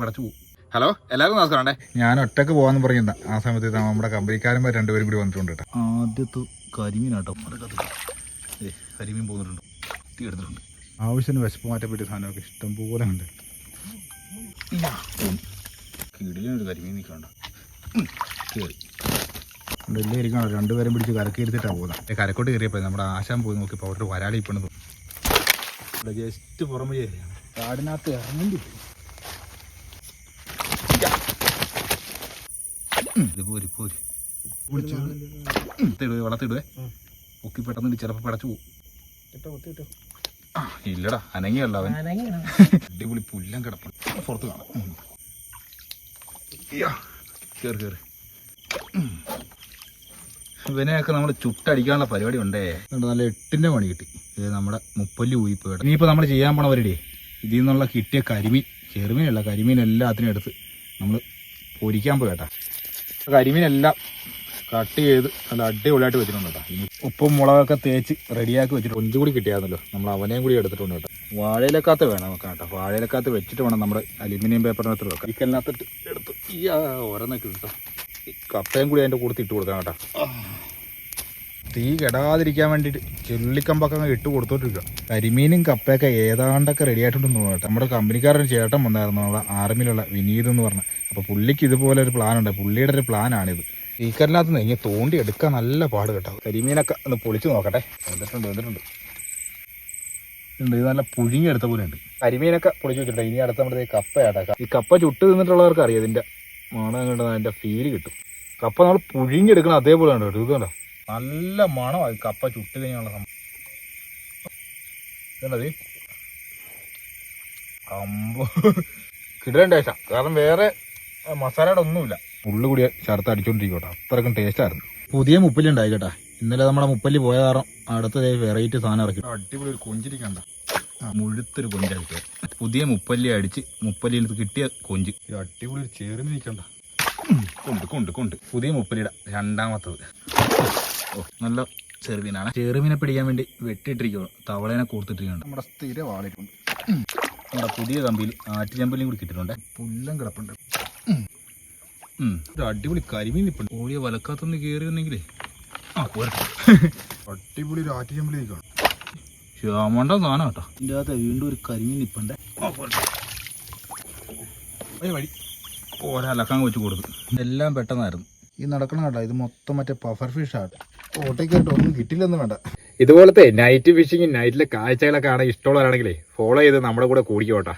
പടച്ചു പോകും. ഹലോ എല്ലാവർക്കും നമസ്കാരം ഞാൻ ഒറ്റയ്ക്ക് പോകാന്ന് പറഞ്ഞിരുന്ന. ആ സമയത്ത് നമ്മുടെ കമ്പനിക്കാരന്മാർ രണ്ടുപേരും കൂടി വന്നിട്ടുണ്ട് കേട്ടോ. ആദ്യത്തെ കരിമീനാട്ടോ. ഏ കരിമീൻ പോകുന്നുണ്ട്. തീ എടുത്തിട്ടുണ്ട്. ആവശ്യത്തിന് വിശപ്പ് മാറ്റാൻ പറ്റിയ സാധനമൊക്കെ ഇഷ്ടം പോലെ ഉണ്ട്. കിടിലൊരു കരിമീൻ നിൽക്കണ്ട വലിയ ഇരിക്കണം രണ്ടുപേരും പിടിച്ച് കരക്കി എടുത്തിട്ടാണ് പോകുന്നത് കരക്കോട്ട് കയറിയപ്പോൾ നമ്മുടെ ആശാൻ പോയി നോക്കിയപ്പോൾ അവരുടെ വരാളി ഇവിടെ ജസ്റ്റ് പുറമേ കാടിനകത്ത് ഇറങ്ങേണ്ടി ഇത് പോരി പോരി. ഇടുവേ വളർത്തിടുവേ പൊക്കി പെട്ടെന്ന് ചിലപ്പോൾ പടച്ചു പോകും ആ ഇല്ലടാ അനങ്ങിയല്ല അവൻ. അടിപൊളി പുല്ലം കിടപ്പുണ്ട്. പുറത്ത് കാണാം. കേറ് ഉം. ഇവനെയൊക്കെ നമ്മൾ ചുട്ടടിക്കാനുള്ള പരിപാടി ഉണ്ടേ. നല്ല എട്ടിന്റെ പണി കിട്ടി. ഇത് നമ്മുടെ മുപ്പല്ലി ഊയിപ്പോയിട്ട് ഇനിയിപ്പോൾ നമ്മൾ ചെയ്യാൻ പോണ പരിപാടി ഇതിൽ നിന്നുള്ള കിട്ടിയ കരിമീൻ ചെറുമീനല്ല കരിമീൻ എല്ലാത്തിനും എടുത്ത് നമ്മൾ പൊരിക്കാൻ പോയി കേട്ടാ. കരിമീനെല്ലാം കട്ട് ചെയ്ത് നല്ല അടിപൊളിയായിട്ട് വെച്ചിട്ടുണ്ട് കേട്ടോ. ഇനി ഉപ്പും മുളകൊക്കെ തേച്ച് റെഡിയാക്കി വെച്ചിട്ട് കൊഞ്ചും കൂടി കിട്ടിയായിരുന്നല്ലോ. നമ്മൾ അവനെയും കൂടി എടുത്തിട്ടുണ്ട് കേട്ടോ. വാഴയിലക്കാത്ത വേണം വെക്കാൻ കേട്ടോ. വാഴയിലക്കകത്ത് വെച്ചിട്ട് വേണം നമ്മുടെ അലുമിനിയം പേപ്പറിനകത്ത് വെക്കാം ഇക്കലിനകത്തിട്ട് എടുത്ത് ഈ ഓരോന്നൊക്കെ കിട്ടും കപ്പയും കൂടി അതിന്റെ കൂടുതൽ ഇട്ട് കൊടുക്കണം കേട്ടോ. തീ കെടാതിരിക്കാൻ വേണ്ടിയിട്ട് ചുള്ളിക്കമ്പൊക്കെ ഇട്ട് കൊടുത്തോണ്ടിരിക്കുക കരിമീനും കപ്പയൊക്കെ ഏതാണ്ടൊക്കെ റെഡി ആയിട്ടുണ്ടെന്ന് തോന്നുന്നു നമ്മുടെ കമ്പനിക്കാരൻ ചേട്ടൻ വന്നായിരുന്നു നമ്മുടെ ആർമിയിലുള്ള വിനീത് എന്ന് പറഞ്ഞ. അപ്പോൾ പുള്ളിക്ക് ഇതുപോലെ ഒരു പ്ലാൻ ഉണ്ട്. പുള്ളിയുടെ ഒരു പ്ലാനാണിത് ഈക്കറിനകത്ത് നിന്ന് ഇങ്ങനെ തോണ്ടി എടുക്കാൻ നല്ല പാട് കേട്ടോ. കരിമീനൊക്കെ ഒന്ന് പൊളിച്ചു നോക്കട്ടെ. വന്നിട്ടുണ്ട് വന്നിട്ടുണ്ട്. ഇത് നല്ല പുഴുങ്ങിയെടുത്ത പോലെ ഉണ്ട്. കരിമീനൊക്കെ പൊളിച്ചു വെച്ചിട്ടുണ്ട്. ഇനി അടുത്ത നമ്മുടെ ഈ കപ്പയാട്ടാ ഈ കപ്പ ചുട്ട് തിന്നിട്ടുള്ളവർക്ക് അറിയാം ഇതിന്റെ മണം കണ്ടത് അതിന്റെ ഫീൽ കിട്ടും. കപ്പ നമ്മൾ പുഴുങ്ങിയെടുക്കണം അതേപോലെ കേട്ടോ ഇത് കണ്ടോ? നല്ല മണമാണ് കപ്പ ചുട്ട് കഴിഞ്ഞുള്ള സംഭവം ഇതുണ്ടത് അമ്പോ കിടേണ്ട ടേസ്റ്റാ. കാരണം വേറെ മസാലയുടെ ഒന്നുമില്ല. ഉള്ളു കൂടി ചേർത്ത് അടിച്ചോണ്ടിരിക്കട്ടെ അത്രക്കും ടേസ്റ്റ് ആയിരുന്നു. പുതിയ മുപ്പല്ലുണ്ടായി കേട്ടാ. ഇന്നലെ നമ്മുടെ മുപ്പല്ലി പോയ കാരണം അടുത്തതേ വെറൈറ്റി സാധനം ഇറക്കി. അടിപൊളി ഒരു കൊഞ്ചിരിക്കണ്ട മുഴുത്തൊരു കൊഞ്ചായിട്ട് പുതിയ മുപ്പല്ലി അടിച്ച് മുപ്പല്ലിയിൽ കിട്ടിയ കൊഞ്ച്. അടിപൊളി ചേർന്ന് നിൽക്കണ്ട കൊണ്ട് കൊണ്ട് കൊണ്ട്. പുതിയ മുപ്പല്ലിയുടെ രണ്ടാമത്തത്. ഓ നല്ല ചെറുമീനാണ് ചെറുമീനെ പിടിക്കാൻ വേണ്ടി വെട്ടിയിട്ടിരിക്കുകയാണ് തവളേനെ കൂർത്തിട്ടിരിക്കുന്നുണ്ട്. നമ്മുടെ സ്ഥിര വാളിട്ടുണ്ട് നമ്മുടെ പുതിയ കമ്പിയിൽ ആറ്റുചമ്പലിയും കൂടി കിട്ടിയിട്ടുണ്ട് പുല്ലും കിടപ്പുണ്ട്. ഉം. ഒരു അടിപൊളി കരിമീൻ നിൽപ്പുണ്ട് ഓടിയ വലക്കാത്തൊന്ന് കയറി വന്നെങ്കിലേ. ആ പോരട്ടെ. അടിപൊളി ഒരു ആറ്റിയമ്പലി നിൽക്കണം ശ്യാമണ്ട സാധനം കേട്ടോ. ഇതിന്റെ അകത്ത് വീണ്ടും ഒരു കരിമീൻ നിൽപ്പുണ്ട് ആ ഓരോ ഒരു വഴി. ഒരലക്കാൻ വെച്ച് കൊടുത്തു എല്ലാം പെട്ടെന്നായിരുന്നു. ഈ നടക്കണം കേട്ടോ ഇത് മൊത്തം മറ്റേ പഫർ ഫിഷ് ആണ്. ഓട്ടയ്ക്കായിട്ട് ഒന്നും കിട്ടില്ലെന്ന് വേണ്ട. ഇതുപോലത്തെ നൈറ്റ് ഫിഷിംഗ് നൈറ്റിലെ കാഴ്ചകളൊക്കെ ആണെങ്കിൽ ഇഷ്ടമുള്ളവരാണെങ്കിലേ ഫോളോ ചെയ്ത് നമ്മുടെ കൂടെ കൂടിക്കോട്ടെ.